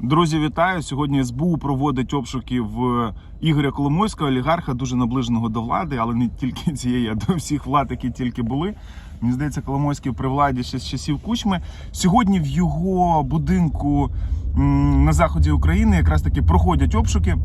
Друзі, вітаю! Сьогодні СБУ проводить обшуки в Ігоря Коломойського, олігарха, дуже наближеного до влади, але не тільки цієї, а до всіх влад, які тільки були. Мені здається, Коломойський при владі ще з часів Кучми. Сьогодні в його будинку на заході України якраз таки проходять обшуки.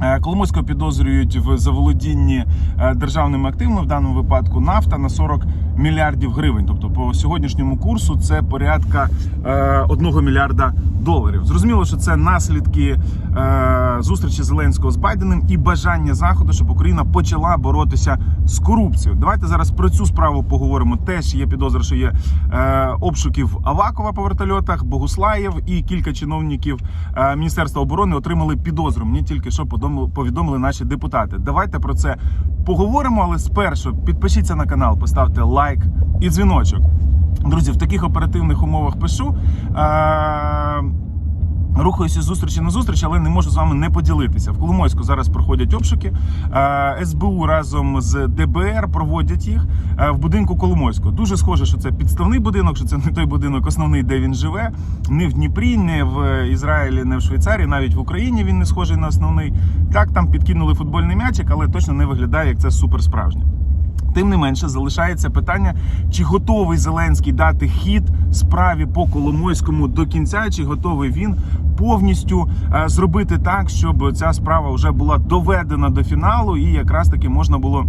Е, Коломойського підозрюють в заволодінні е, державними активами, в даному випадку нафта на 40 мільярдів гривень. Тобто по сьогоднішньому курсу це порядка е, 1 мільярда доларів. Зрозуміло, що це наслідки е, зустрічі Зеленського з Байденом і бажання заходу, щоб Україна почала боротися з корупцією. Давайте зараз про цю справу поговоримо. Теж є підозра, що є е, обшуків Авакова по вертольотах, Богуслаєв і кілька чиновників е, Міністерства оборони отримали підозру. Мені тільки що повідомили наші депутати. Давайте про це поговоримо. Але спершу підпишіться на канал, поставте лайк і дзвіночок. Друзі, в таких оперативних умовах пишу. Е, Рухаюся зустрічі на зустріч, але не можу з вами не поділитися. В Коломойську зараз проходять обшуки. Е, СБУ разом з ДБР проводять їх е, в будинку Коломойського. Дуже схоже, що це підставний будинок, що це не той будинок основний, де він живе. Не в Дніпрі, не в Ізраїлі, не в Швейцарії, навіть в Україні він не схожий на основний. Так там підкинули футбольний м'ячик, але точно не виглядає як це супер справжнє. Тим не менше залишається питання, чи готовий Зеленський дати хід справі по Коломойському до кінця, чи готовий він повністю е, зробити так, щоб ця справа вже була доведена до фіналу, і якраз таки можна було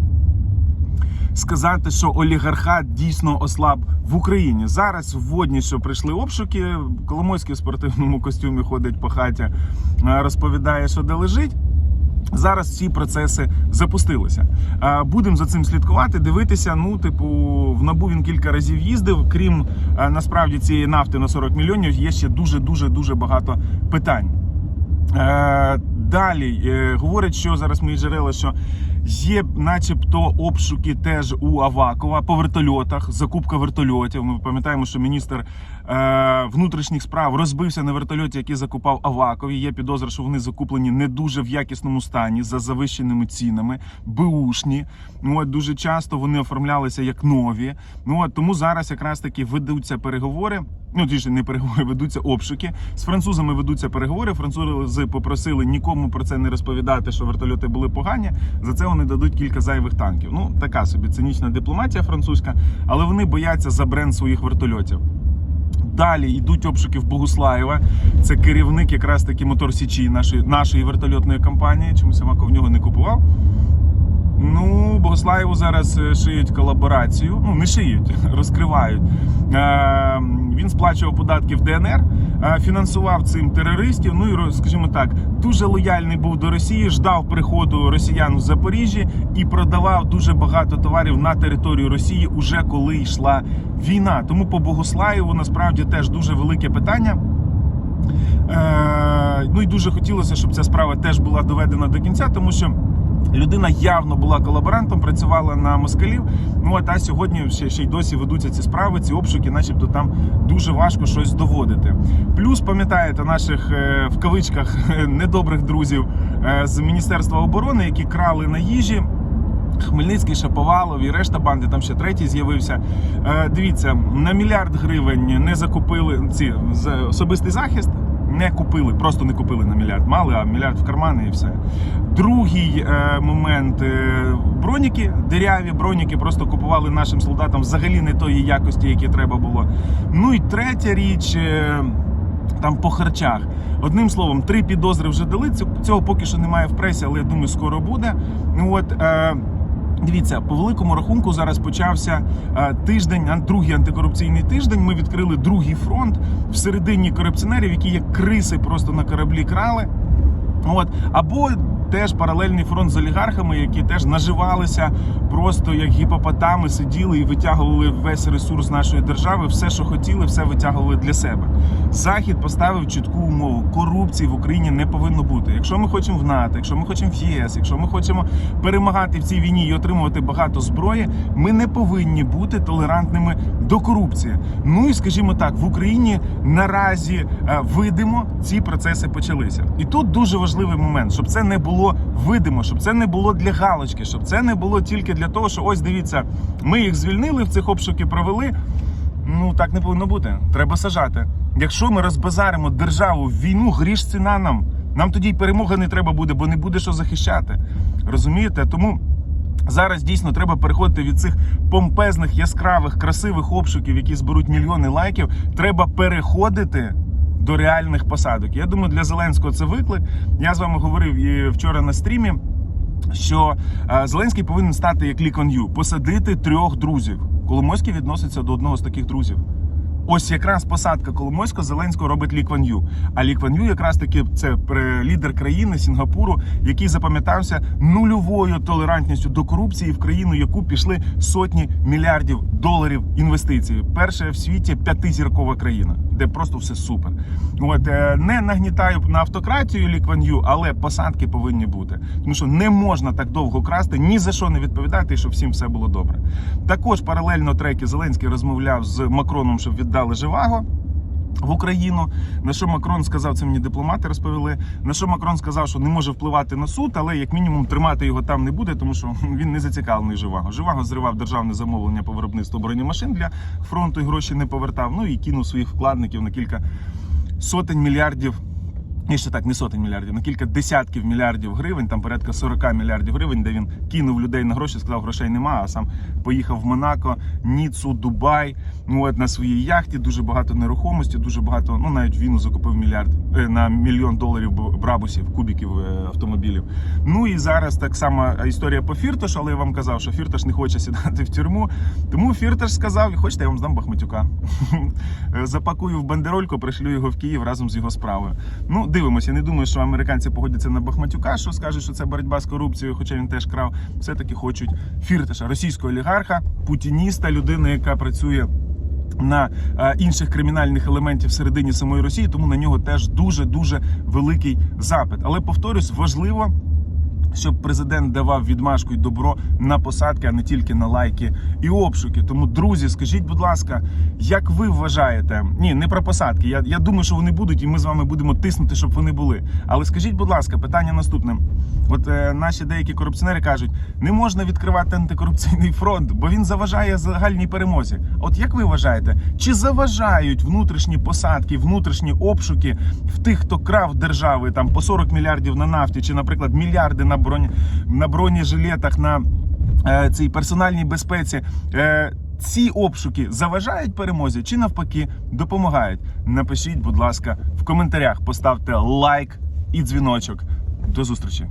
сказати, що олігархат дійсно ослаб в Україні. Зараз вводні, що прийшли обшуки. Коломойський в спортивному костюмі ходить по хаті, е, розповідає, що де лежить. Зараз ці процеси запустилися. Е, Будемо за цим слідкувати, дивитися. Ну, типу, в набу він кілька разів їздив. Крім е, насправді цієї нафти на 40 мільйонів, є ще дуже дуже дуже багато питань. Е, Далі говорять, що зараз мої джерела, що є, начебто, обшуки теж у Авакова по вертольотах, закупка вертольотів. Ми пам'ятаємо, що міністр е, внутрішніх справ розбився на вертольоті, який закупав Аваков. І Є підозра, що вони закуплені не дуже в якісному стані за завищеними цінами, беушні. Ну, От дуже часто вони оформлялися як нові. Ну от тому зараз якраз таки ведуться переговори. Ну, ж не переговори, ведуться обшуки. З французами ведуться переговори. Французи попросили нікому про це не розповідати, що вертольоти були погані. За це вони дадуть кілька зайвих танків. Ну, така собі цинічна дипломатія французька, але вони бояться за бренд своїх вертольотів. Далі йдуть обшуки в Богуслаєва. Це керівник якраз таки мотор Січі нашої, нашої вертольотної компанії. Чомусь Аваков в нього не купував. Ну, Богослаєву зараз е, шиють колаборацію. Ну, не шиють, розкривають. Е, він сплачував податки в ДНР, е, фінансував цим терористів. Ну і скажімо так, дуже лояльний був до Росії, ждав приходу росіян в Запоріжжі і продавав дуже багато товарів на територію Росії, уже коли йшла війна. Тому по Богослаєву насправді теж дуже велике питання. Е, ну і дуже хотілося, щоб ця справа теж була доведена до кінця, тому що. Людина явно була колаборантом, працювала на москалів. Ну а та сьогодні ще, ще й досі ведуться ці справи, ці обшуки, начебто там дуже важко щось доводити. Плюс пам'ятаєте наших е, в кавичках недобрих друзів е, з Міністерства оборони, які крали на їжі. Хмельницький, Шаповалов і решта банди, там ще третій з'явився. Е, дивіться, на мільярд гривень не закупили ці особистий захист. Не купили, просто не купили на мільярд. Мали, а мільярд в кармани і все. Другий е, момент е, броніки, диряві броніки просто купували нашим солдатам взагалі не тої якості, які треба було. Ну і третя річ. Е, там по харчах. Одним словом, три підозри вже дали. Цього поки що немає в пресі, але я думаю, скоро буде. Ну от е, дивіться, по великому рахунку зараз почався е, тиждень, другий антикорупційний тиждень. Ми відкрили другий фронт всередині корупціонерів, які як криси просто на кораблі крали. От або теж паралельний фронт з олігархами, які теж наживалися просто як гіпопотами, сиділи і витягували весь ресурс нашої держави. Все, що хотіли, все витягували для себе. Захід поставив чітку умову: корупції в Україні не повинно бути. Якщо ми хочемо в НАТО, якщо ми хочемо в ЄС, якщо ми хочемо перемагати в цій війні і отримувати багато зброї, ми не повинні бути толерантними до корупції. Ну і скажімо так, в Україні наразі е, видимо ці процеси почалися. І тут дуже важливий момент, щоб це не було видимо, щоб це не було для галочки, щоб це не було тільки для того, що ось дивіться, ми їх звільнили в цих обшуки провели. Ну так не повинно бути. Треба сажати. Якщо ми розбазаримо державу в війну, гріш ціна нам. Нам тоді й перемога не треба буде, бо не буде що захищати. Розумієте? Тому. Зараз дійсно треба переходити від цих помпезних, яскравих, красивих обшуків, які зберуть мільйони лайків. Треба переходити до реальних посадок. Я думаю, для Зеленського це виклик. Я з вами говорив і вчора на стрімі, що е, Зеленський повинен стати як Лі Куан Ю, посадити трьох друзів. Коломойський відноситься до одного з таких друзів. Ось якраз посадка Коломойського Зеленського робить Лі Кван Ю. А Лі Кван Ю якраз таки це лідер країни Сінгапуру, який запам'ятався нульовою толерантністю до корупції в країну, яку пішли сотні мільярдів доларів інвестицій. Перша в світі п'ятизіркова країна, де просто все супер. От е, не нагнітаю на автократію лікван'ю, але посадки повинні бути. Тому що не можна так довго красти, ні за що не відповідати, і щоб всім все було добре. Також паралельно треки Зеленський розмовляв з Макроном, щоб віддали Живаго. В Україну на що Макрон сказав, це мені дипломати розповіли. На що Макрон сказав, що не може впливати на суд, але як мінімум тримати його там не буде, тому що він не зацікавлений Живаго. Живаго зривав державне замовлення по виробництву бронемашин для фронту і гроші не повертав. Ну і кинув своїх вкладників на кілька сотень мільярдів. І ще так, не сотень мільярдів, на кілька десятків мільярдів гривень, там порядка 40 мільярдів гривень, де він кинув людей на гроші, сказав, грошей нема, а сам поїхав в Монако, Ніцу, Дубай. Ну от на своїй яхті дуже багато нерухомості, дуже багато. Ну навіть він закупив мільярд е, на мільйон доларів брабусів, кубіків е, автомобілів. Ну і зараз так само історія по Фірташ, але я вам казав, що Фірташ не хоче сідати в тюрму. Тому Фірташ сказав: хочете, я вам здам Бахматюка. Е, Запакую в бандерольку, пришлю його в Київ разом з його справою. Ну, дивимося. Я не думаю, що американці погодяться на Бахматюка, що скажуть, що це боротьба з корупцією, хоча він теж крав. Все-таки хочуть фіртеша російського олігарха, путініста, людини, яка працює. На е, інших кримінальних елементів всередині самої Росії, тому на нього теж дуже дуже великий запит. Але повторюсь, важливо щоб президент давав відмашку і добро на посадки, а не тільки на лайки і обшуки. Тому, друзі, скажіть, будь ласка, як ви вважаєте? Ні, не про посадки. Я, я думаю, що вони будуть, і ми з вами будемо тиснути, щоб вони були. Але скажіть, будь ласка, питання наступне. От е, наші деякі корупціонери кажуть, не можна відкривати антикорупційний фронт, бо він заважає загальній перемозі. От як ви вважаєте, чи заважають внутрішні посадки, внутрішні обшуки в тих, хто крав держави там по 40 мільярдів на нафті, чи, наприклад, мільярди на броні на бронежилетах, на е, цій персональній безпеці? Е, ці обшуки заважають перемозі чи навпаки допомагають? Напишіть, будь ласка, в коментарях, поставте лайк і дзвіночок. До зустрічі.